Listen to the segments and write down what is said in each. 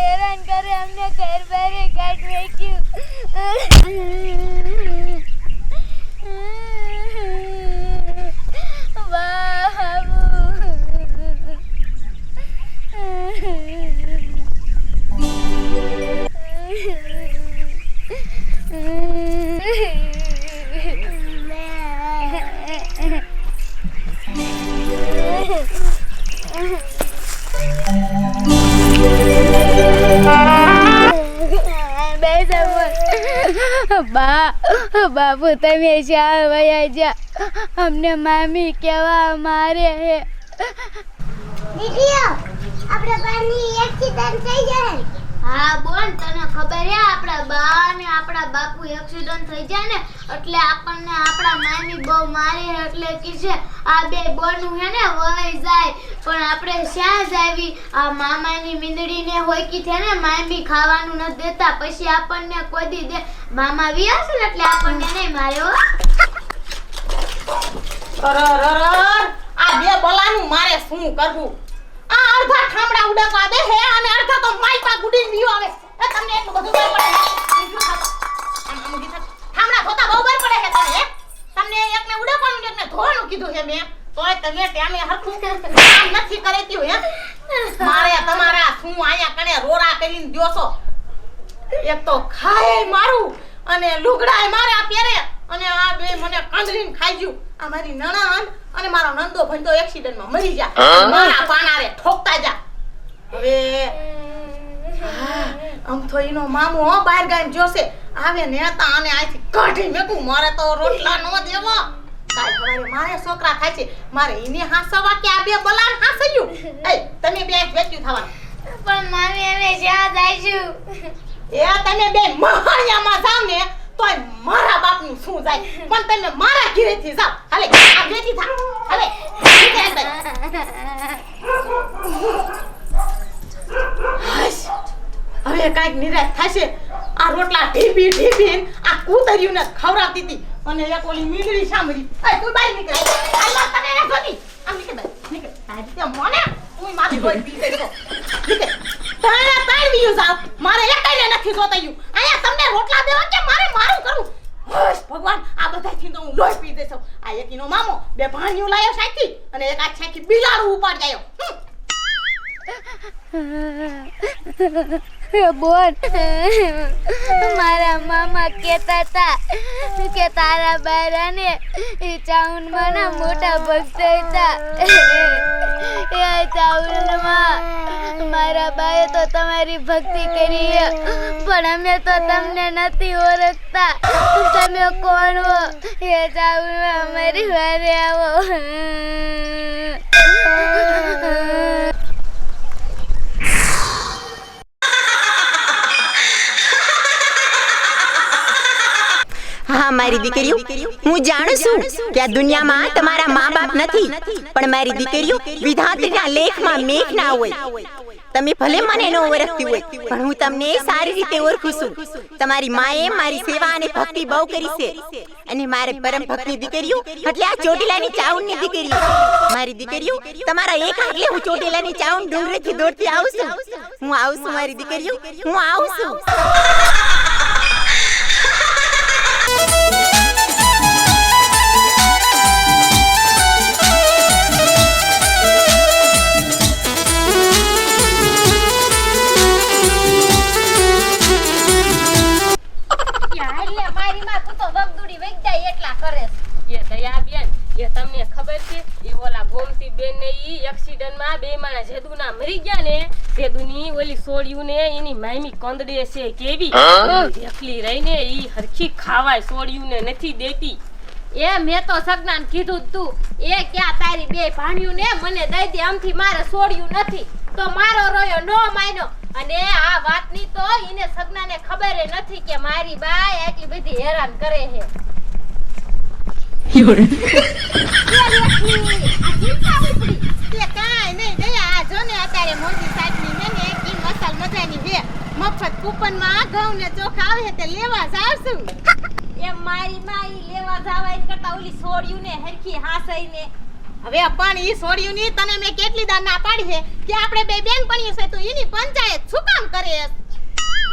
હેરાન કરે અમને ઘર બારે કાઢ વેચ્યું બા, બાપુ, તમે જ્યાં વયા જા અમને મામી કેવા મારે હે. દીદીઓ આપણે બાની એક્સિડન્ટ થઈ જાય. હા બોન તને ખબર હે આપણા બા ને આપણા બાપુ એક્સિડન્ટ થઈ જાય ને, એટલે આપણને આપણા મામી બહુ મારે એટલે કે છે, આ બે બોનું હે ને વહી જાય. પણ આપણે શ્યાં જાવી આ મામાની મીંદડીને હોય કે છે ને, મામી ખાવાનું ન દેતા, પછી આપણને કોઈ દી દે. મામા ને, એટલે આપણને નહીં માર્યો અરર અરર આ બે બલાનું મારે શું કરવું? આ અડધા ઠામડા ઉડકવા દે હે અને અડધા તો માઈપા બીયો આવે. એ તમને એટલું બધું બર પડે બીજું થાવ. ઠામડા ધોતા બહુ બર પડે હે તને તમને એકને ઉડકવાનું એકને ધોવાનું કીધું છે મેં. તોય તમે ટાઈમે હરખું કામ નથી કરેત્યું હે? મારે તમારા શું આયા કણે રોરા કરીને દ્યો છો? એક તો ખાય મારું અને લુગડાય મારા પહેરે અને આ બે મને કંદરીને ખાઈ ગયું. આ મારી નણંદ અને મારો નંદો ભંતો એક્સિડન્ટમાં મરી જા મારા પાનારે ઠોકતા જા. હવે આમ તો એનો મામો હો બહાર ગામ જોશે આવે ને તા અને આથી કાઢી મેકું. મારે તો રોટલા નો દેવો. કાલ સવારે મારે છોકરા ખાય છે. મારે એને હાસવા કે આ બે બલાન હાસયું? એ તમે બે વેચ્યું થવા પણ મામી અમે જ્યાં જઈશું એ તમે બે મહાણિયામાં જાવ ને તોય મારા બાપનું શું જાય? પણ તમે મારા ઘરેથી જાવ. હાલે આ બેટી થા હાલે. હાશ. હવે કાંઈક નિરાશ થશે. આ રોટલા ઢીપી ઢીપી આ કૂતરીઓને ખવડાવતી હતી. અને એક ઓલી મીંડળી સાંભળી. એ તું બહાર નીકળ. આલ્લા તને જોતી. આમ નીકળ બહાર, નીકળ. મને હું મારી કોઈ પી ગઈ નથી જોતાયું. અહીંયા તમને રોટલા દેવા કે મારે મારું કરું ભગવાન આ બધાથી તો હું લોહી પી જઈશ આ એકીનો મામો બે ભાણીઓ લાયો સાચી અને એક આ છાકી બિલાડું ઉપાડ જાયો બોલ. મારા મામા કહેતા હતા કે તારા બારાને એ ચાઉનમાં મોટા ભક્ત હતા. એ ચાઉનમાં મારા બાએ તો તમારી ભક્તિ કરી. પણ અમે તો તમને નથી ઓળખતા. તમે કોણ હો? એ ચાઉનમાં અમારી વારે આવો. હા મારી દીકરીઓ. હું જાણું છું કે આ દુનિયામાં તમારા મા બાપ નથી પણ મારી દીકરીઓ વિધાત્રીના લેખમાં મેઘ ના હોય. તમે ભલે મને ન ઓળખતી હોય પણ હું તમને સારી રીતે ઓળખું છું. તમારી માએ મારી સેવા અને ભક્તિ બહુ કરી છે. અને મારે પરમ ભક્તિ દીકરીઓ એટલે આ ચોટીલાની ચાઉનની દીકરીઓ. મારી દીકરીઓ તમારા એક આટલે હું ચોટીલાની ચાઉન ડુંગરેથી દોડતી આવું છું. હું આવું છું મારી દીકરીઓ. હું આવું છું. માં તું વગદુડી વેગ જાય એટલા કરે છે. એ દયાબેન એ તમને ખબર છે એ ઓલા ગોમતી બેન ને ઈ એક્સિડન્ટમાં બે માણા જેદુ ના મરી ગયા ને જેદુની ઓલી સોળિયું ને એની મામી કોંદડે છે કેવી. એકલી રહીને ઈ હરખી ખાવાય સોળિયું ને નથી દેતી. એ મેં તો સગનાન કીધું તું એ ક્યાં તારી બે ભાણ્યું ને મને દઈ દે આમથી મારે સોળિયું નથી. તો મારો રોયો નો માયનો અને આ વાતની તો ઈને સગનાને ખબર નથી કે મારી બા એટલી બધી હેરાન કરે છે. ને? ને મફત કૂપનમાં ઘઉં ને ચોખા આવે તે લેવા જાવશું. એમ મારી માં ઈ લેવા જાવા એન કરતા ઓલી સોડિયું ને હરખી હાસઈને. હવે પણ ઈ છોડ્યું ની તને મેં કેટલી દાન ના પાડી છે? કે આપણે બે બેન પણીએ છે તો એની પંચાયત શું કામ કરે?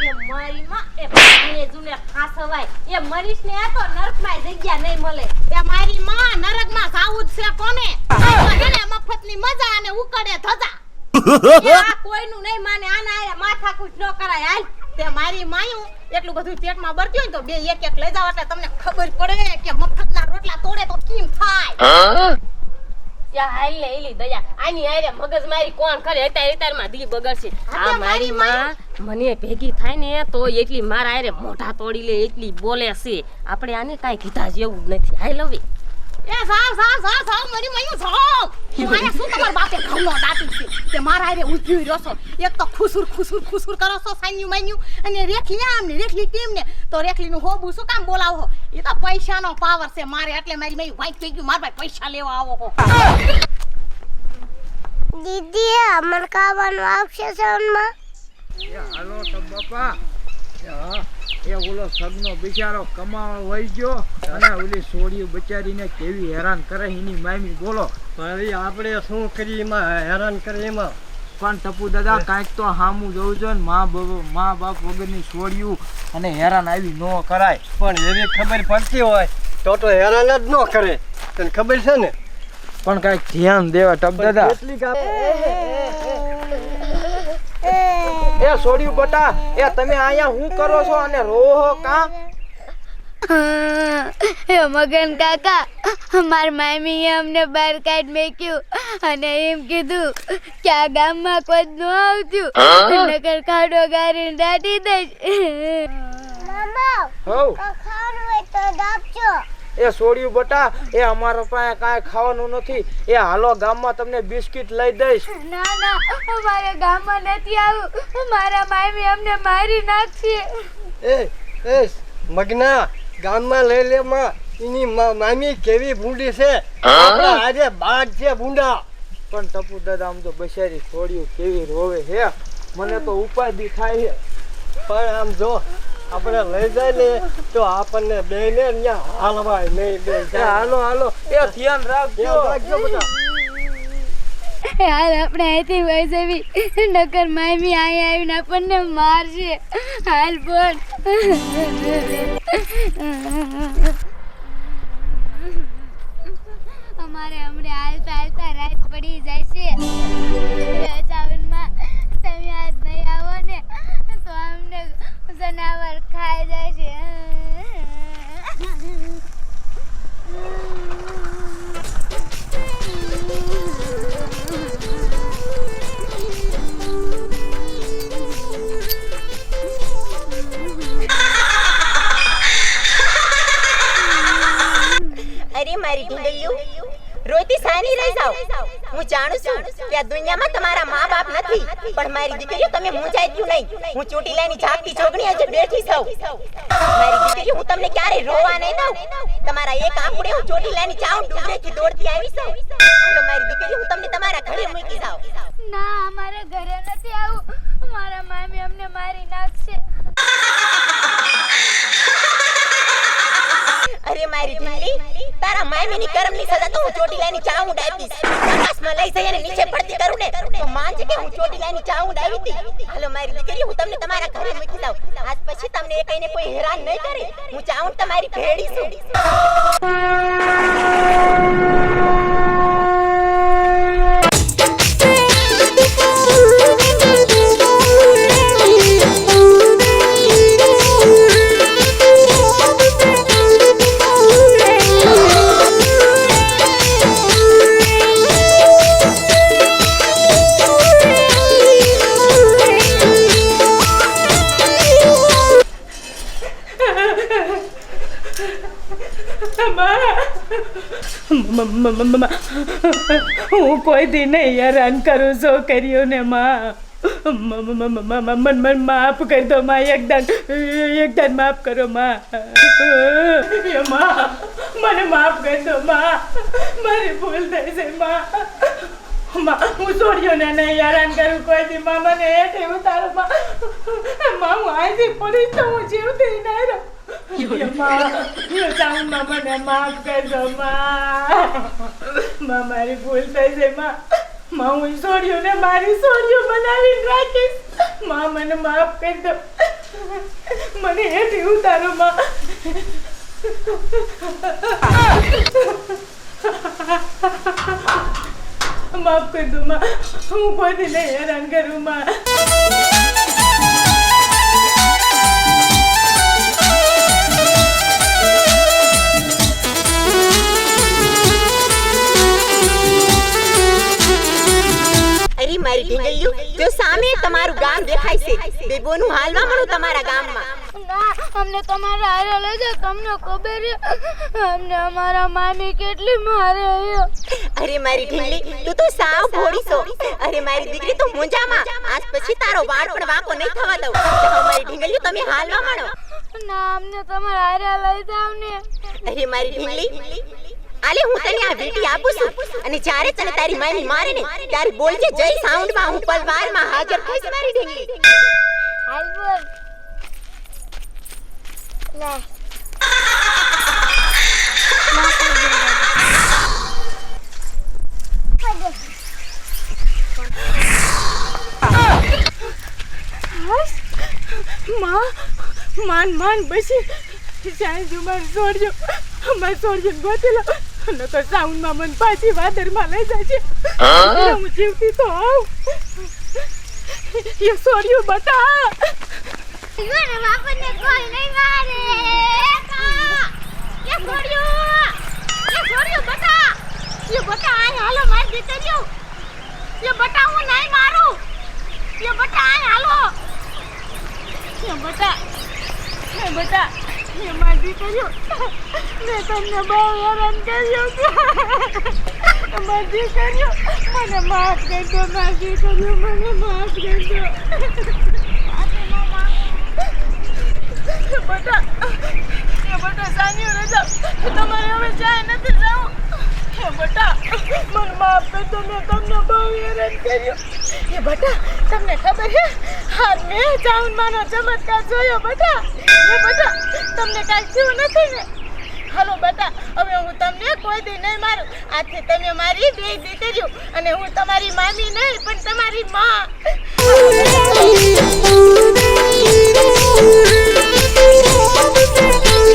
એ મારી માં એ ભાઈને જુને હાસવાય એ મરીશ ને તો નરકમાં જગ્યા નહીં મળે. એ મારી માં નરકમાં જાવું જ છે કોને? એને મફતની મજા અને ઉકળે ધજા. આ કોઈનું નહીં માને, આના આયા માથાકૂટ ન કરાય. હાલ, તે મારી માયું એટલું બધું પેટમાં બરક્યું હોય તો બે એક એક લઈ જાવ એટલે તમને ખબર પડે કે મફતના રોટલા તોડે તો કેમ થાય? ત્યાં હાલ ને એલી દયા. આની હારે મગજ મારી કોણ કરે? અત્યારે અત્યારમાં દી બગડશે. આ મારી. માં મને ભેગી થાય ને તો એટલી મારા હારે મોઢા તોડી લે એટલી બોલે છે. આપણે આને કાંઈ કીધા જેવું જ નથી. હાલ હવે. એ સાવ સાવ સાવ સાવ મરી મયું સાવ હું શું તમારા બાપે ઘઉંનો દાટી છે તે મારા હારે ઊભી રહ્યો છો એક તો ખુસુર ખુસુર ખુસુર કરો છો સાન્યું માન્યું. અને રેખલી આમ ને રેખલી તેમ ને તો રેખલીનું હોબું શું કામ બોલાવો એ તો પૈસાનો પાવર છે મારે એટલે મારી માયું વાઈટ થઈ ગયું મારા ભાઈ પૈસા લેવા આવો હો દીદી અમર ખાવાનું આવશે સોનમાં એ હાલો તો બાપા. એ હા. એ ઓલો સગનો બિચારો કમાવા વહી ગયો અને ઓલી સોડી બચારીને કેવી હેરાન કરે એની મામી બોલો ભાઈ આપણે શું કરીએ એમાં હેરાન કરે એમાં પણ ટપુ દાદા કાંઈક તો હામું જોવું છે ને મા બાપ મા બાપ વગરની છોડ્યું અને હેરાન આવી ન કરાય પણ એવી ખબર પડતી હોય તો તો હેરાન જ ન કરે તને ખબર છે ને પણ કાંઈક ધ્યાન દેવા ટપ દાદા કેટલીક એ સોડિયું બટા એ તમે અહીંયા શું કરો છો અને રોહો કા? એ મગન કાકા માર મામીએ અમને બહાર કાઢ મેક્યું અને એમ કીધું કે આ ગામમાં કોઈ ન આવતું. નકર ખાડો ગારીને દાટી દઈશ. મામા હો ખાવાનું હોય તો આપજો એ સોડિયું બટા એ અમારા પાસે કાંઈ ખાવાનું નથી. એ હાલો ગામમાં તમને બિસ્કિટ લઈ દઈશ. ના ના અમારે ગામમાં નથી આવું. મારા મામી અમને મારી નાખશે. એ એ મગના ગામમાં લઈ લે માં. એની મામી કેવી ભૂંડી છે? આપણા આજે બાદ છે ભૂંડા. પણ ટપુ દાદા આમ તો બસારી છોડ્યું કેવી રોવે હે મને તો ઉપાધિ થાય છે. પણ આમ જો આપણે લઈ જાય ને તો આપણને બે ને અહીંયા હાલવાય નહીં બે હાલો હાલો. એ ધ્યાન રાખજો. રાખજો બધા. હાલ આપણે અહીંથી વહી જવી. નકર માયમી અહીંયા આવીને આપણને મારશે. હાલ બોલ. અમારે હમણાં હાલતા હાલતા રાત પડી જાય છે. અરે મારી ઢીંગલીઓ રોતી સાની રહી જાવ હું જાણું છું કે આ દુનિયામાં તમારા મા બાપ નથી, પણ મારી દીકરીઓ તમે મૂંઝાઈ ગયું નહીં. હું ચોટીલાની જાગતી જોગણી આજે બેઠી છું. મારી દીકરીઓ, હું તમને ક્યારે રોવા નહીં દઉં. તમારા એક આંકડે હું ચોટીલાની ચાઉં ડુંગરેથી દોડતી આવી છું. મારી દીકરીઓ, હું તમને તમારા ઘરે મૂકી જાઉં. ના, અમારા ઘરે નથી આવું. મારા મામી અમને મારી નાખશે અરે મારી ઢીંગલી મામીની કરમની સજા તો હું ચોટીલાની ચાઉંડ આપીશ. આકાશમાં લઈ જઈને નીચે પડતી કરું ને તો માનજે કે હું ચોટીલાની ચાઉંડ આવી હતી? હાલો, મારી દીકરી હું તમને તમારા ઘરે મૂકી દઉં. આજ પછી તમને એ કહીને કોઈ હેરાન નહીં કરે. હું ચાઉંડ તમારી ભેડી છું. હું કોઈ દી નહીં હેરાન કરું છોકરીઓને માં ને મ- મન મન માફ કરી દો માં એકદમ એકદમ માફ કરો માં. મને માફ કરી દો માં. મારી ભૂલ થઈ છે માં. હું છોડ્યો ને નહીં હેરાન કરું કોઈ દી. માં, મને એ ઉતારો તારું માં, હું અહીંથી પડીશ તો હું જીવતી નહીં રહું. મને માફ કરજો માં મારી ભૂલ થઈ છે હું સોર્યું ને મારી સોર્યું બનાવીને રાખીશમાં મને માફ કરી મને હેઠી ઉતારો માફ કરી દો હું કોઈને હેરાન કરું માં અરે મારી ઢીંગલીઓ જો સામે તમારું ગામ દેખાય છે બેબોનું હાલવા મળું તમારા ગામમાં. ના અમને તમારા હારે લે જાઓ તમને ખબર છે? અમને અમારા મામી કેટલી મારે અરે મારી ઢીંગલી તું તો સાવ ભોળી છો. અરે મારી દીકરી તું મુંજામાં આજ પછી તારો વાળ પણ વાંકો નહીં થવા દઉં. મારી ઢીંગલીઓ તમે હાલવા મળો ના અમને તમારા હારે લઈ જાવ ને. અરે મારી ઢીંગલી આલે હું તને આ વીટી આપું છું. અને જ્યારે તને તારી માની મારે ને ત્યારે બોલજે જય સાઉન્ડમાં હું પલવારમાં હાજર થઈશ મારી દેંગી હાલ બોલ લે. માં માન માન બસી. સાંજ માર છોડજો માર છોડજો ગોતેલો. ન સાઉન્ડમાં મન પાછી વાદરમાં લઈ જાય છે. હું? જીવતી તો આવ. એ છોડ્યું બતા. મને બાપને કોઈ નહીં મારે. એ છોડ્યું એ છોડ્યું બતા. યે બતા આ હાલો મારી દીકરીઓ. યે બતા હું નહીં મારું. યે બતા આ હાલો. યે બતા યે બટા મારી દીકરીઓ મેં તમને બહુ હેરાન કર્યો. મારી દીકરીઓ મને માફ કરજો માજી કર્યું મને માફ કરજો. બટા એ બટા સાની રજા. તમારે હવે જાય નથી જાવું. એ બટા મને માફ કરજો, મેં તમને બહુ હેરાન કર્યો. એ બટા તમને ખબર છે? આજ મેં ચાઉનમાંનો ચમત્કાર જોયો બટા એ બટા તમને કાંઈ થયું નથી ને? હાલો બેટા, હવે હું તમને કોઈ દી નહીં મારું. આથી તમે મારી બે દીકરીઓ અને હું તમારી મામી નહીં, પણ તમારી માં.